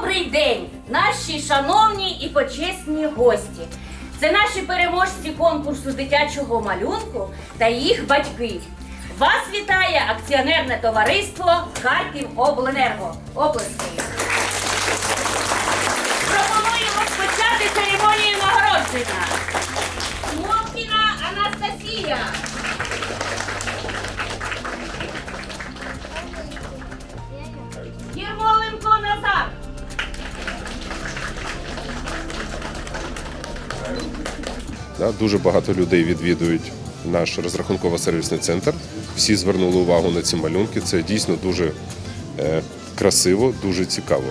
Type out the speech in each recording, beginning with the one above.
Добрий день, наші шановні і почесні гості. Це наші переможці конкурсу дитячого малюнку та їх батьки. Вас вітає акціонерне товариство Харків Обленерго. Оплески. Да, дуже багато людей відвідують наш розрахунково-сервісний центр. Всі звернули увагу на ці малюнки. Це дійсно дуже е, красиво, дуже цікаво.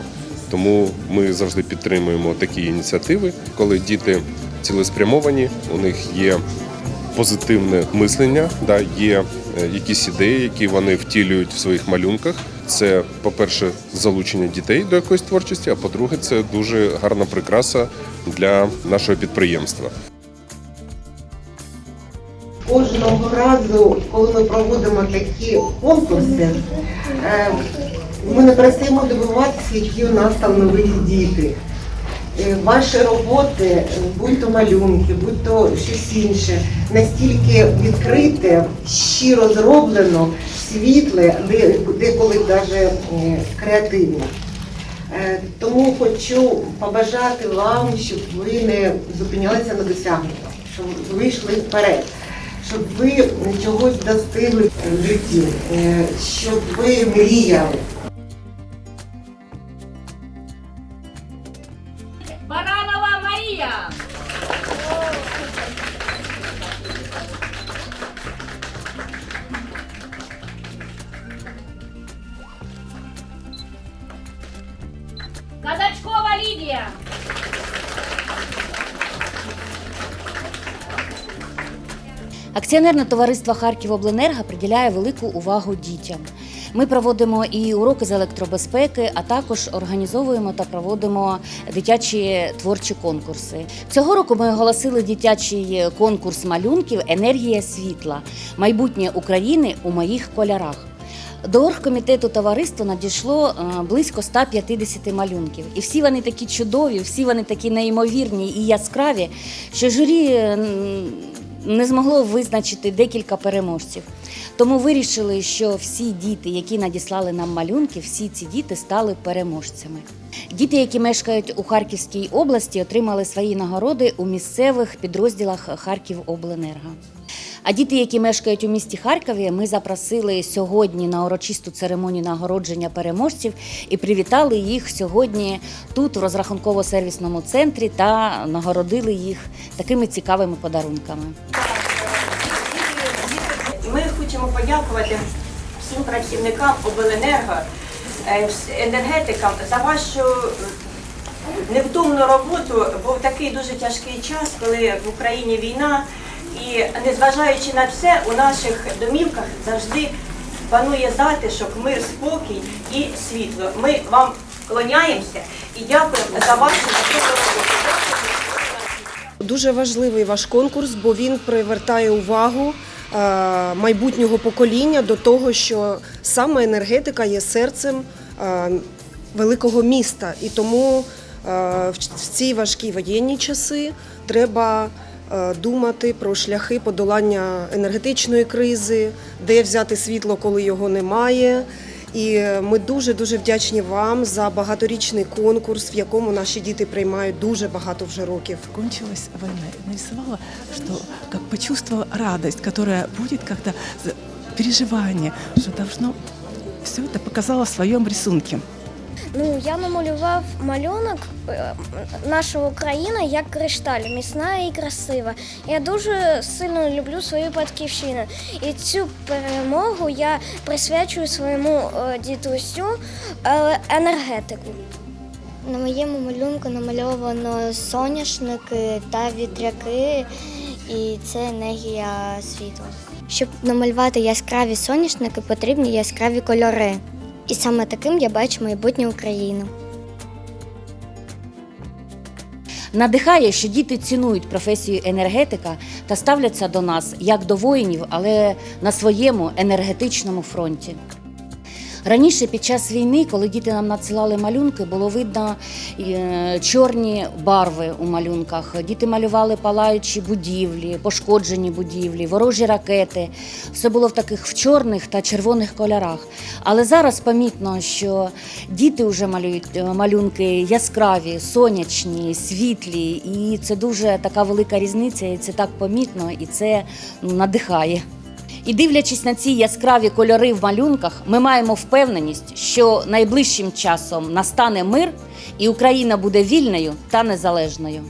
Тому ми завжди підтримуємо такі ініціативи, коли діти цілеспрямовані, у них є позитивне мислення, да, є е, якісь ідеї, які вони втілюють в своїх малюнках. Це, по-перше, залучення дітей до якоїсь творчості, а по-друге, це дуже гарна прикраса для нашого підприємства. Кожного разу, коли ми проводимо такі конкурси, е, ми не перестаємо дивуватися, які у нас там нові діти. Е, Ваші роботи, е, будь-то малюнки, будь-то щось інше, настільки відкрите, щиро зроблено, світле, де- деколи навіть. Е, Тому хочу побажати вам, щоб ви не зупинялися на досягненнях, щоб ви йшли вперед, щоб ви чогось достигли в житті, е, щоб ви мріяли. Баранова Марія. Казачкова Лідія. Акціонерне товариство Харківобленерго приділяє велику увагу дітям. Ми проводимо і уроки з електробезпеки, а також організовуємо та проводимо дитячі творчі конкурси. Цього року ми оголосили дитячий конкурс малюнків Енергія світла майбутнє України у моїх кольорах. До оргкомітету товариства надійшло е, близько 150 малюнків. І всі вони такі чудові, всі вони такі неймовірні і яскраві, що журі не змогло визначити декілька переможців. Тому вирішили, що всі діти, які надіслали нам малюнки, всі ці діти стали переможцями. Діти, які мешкають у Харківській області, отримали свої нагороди у місцевих підрозділах Харківобленерго. А діти, які мешкають у місті Харкові, ми запросили сьогодні на урочисту церемонію нагородження переможців і привітали їх сьогодні тут, в розрахунково-сервісному центрі, та нагородили їх такими цікавими подарунками. Ми хочемо подякувати всім працівникам обленерго, е, енергетикам за вашу невтомну роботу, бо в такий дуже тяжкий час, коли в Україні війна, і незважаючи на все, у наших домівках завжди панує затишок, мир, спокій і світло. Ми вам клоняємося і дякуємо за вашу роботу. Дуже важливий ваш конкурс, бо він привертає увагу е, майбутнього покоління до того, що саме енергетика є серцем е, великого міста. І тому е, в ці важкі воєнні часи треба думати про шляхи подолання енергетичної кризи, де взяти світло, коли його немає. І е, ми дуже дуже вдячні вам за багаторічний конкурс, в якому наші діти приймають дуже багато вже років. кончилась война. И нарисовала, что как почувствовала радость, которая будет когда за- переживание, что должно все это показала в своем рисунке. Ну, я намалював малюнок е, наша як кришталь, міцна і красива. Я дуже сильно люблю свою батьківщину. І цю перемогу я присвячую своєму е, дідусю е, енергетику. На моєму малюнку намальовано соняшники та вітряки, і це енергія світла. Щоб намалювати яскраві соняшники, потрібні яскраві кольори. І саме таким я бачу майбутнє України. Надихає, що діти цінують професію енергетика та ставляться до нас як до воїнів, але на своєму енергетичному фронті. Раніше під час війни, коли діти нам надсилали малюнки, було видно е, чорні барви у малюнках. Діти малювали палаючі будівлі, пошкоджені будівлі, ворожі ракети. Все було в таких в чорних та червоних кольорах. Але зараз помітно, що діти вже малюють е, малюнки яскраві, сонячні, світлі, і це дуже така велика різниця, і це так помітно, і це надихає. І дивлячись на ці яскраві кольори в малюнках, ми маємо впевненість, що найближчим часом настане мир, і Україна буде вільною та незалежною.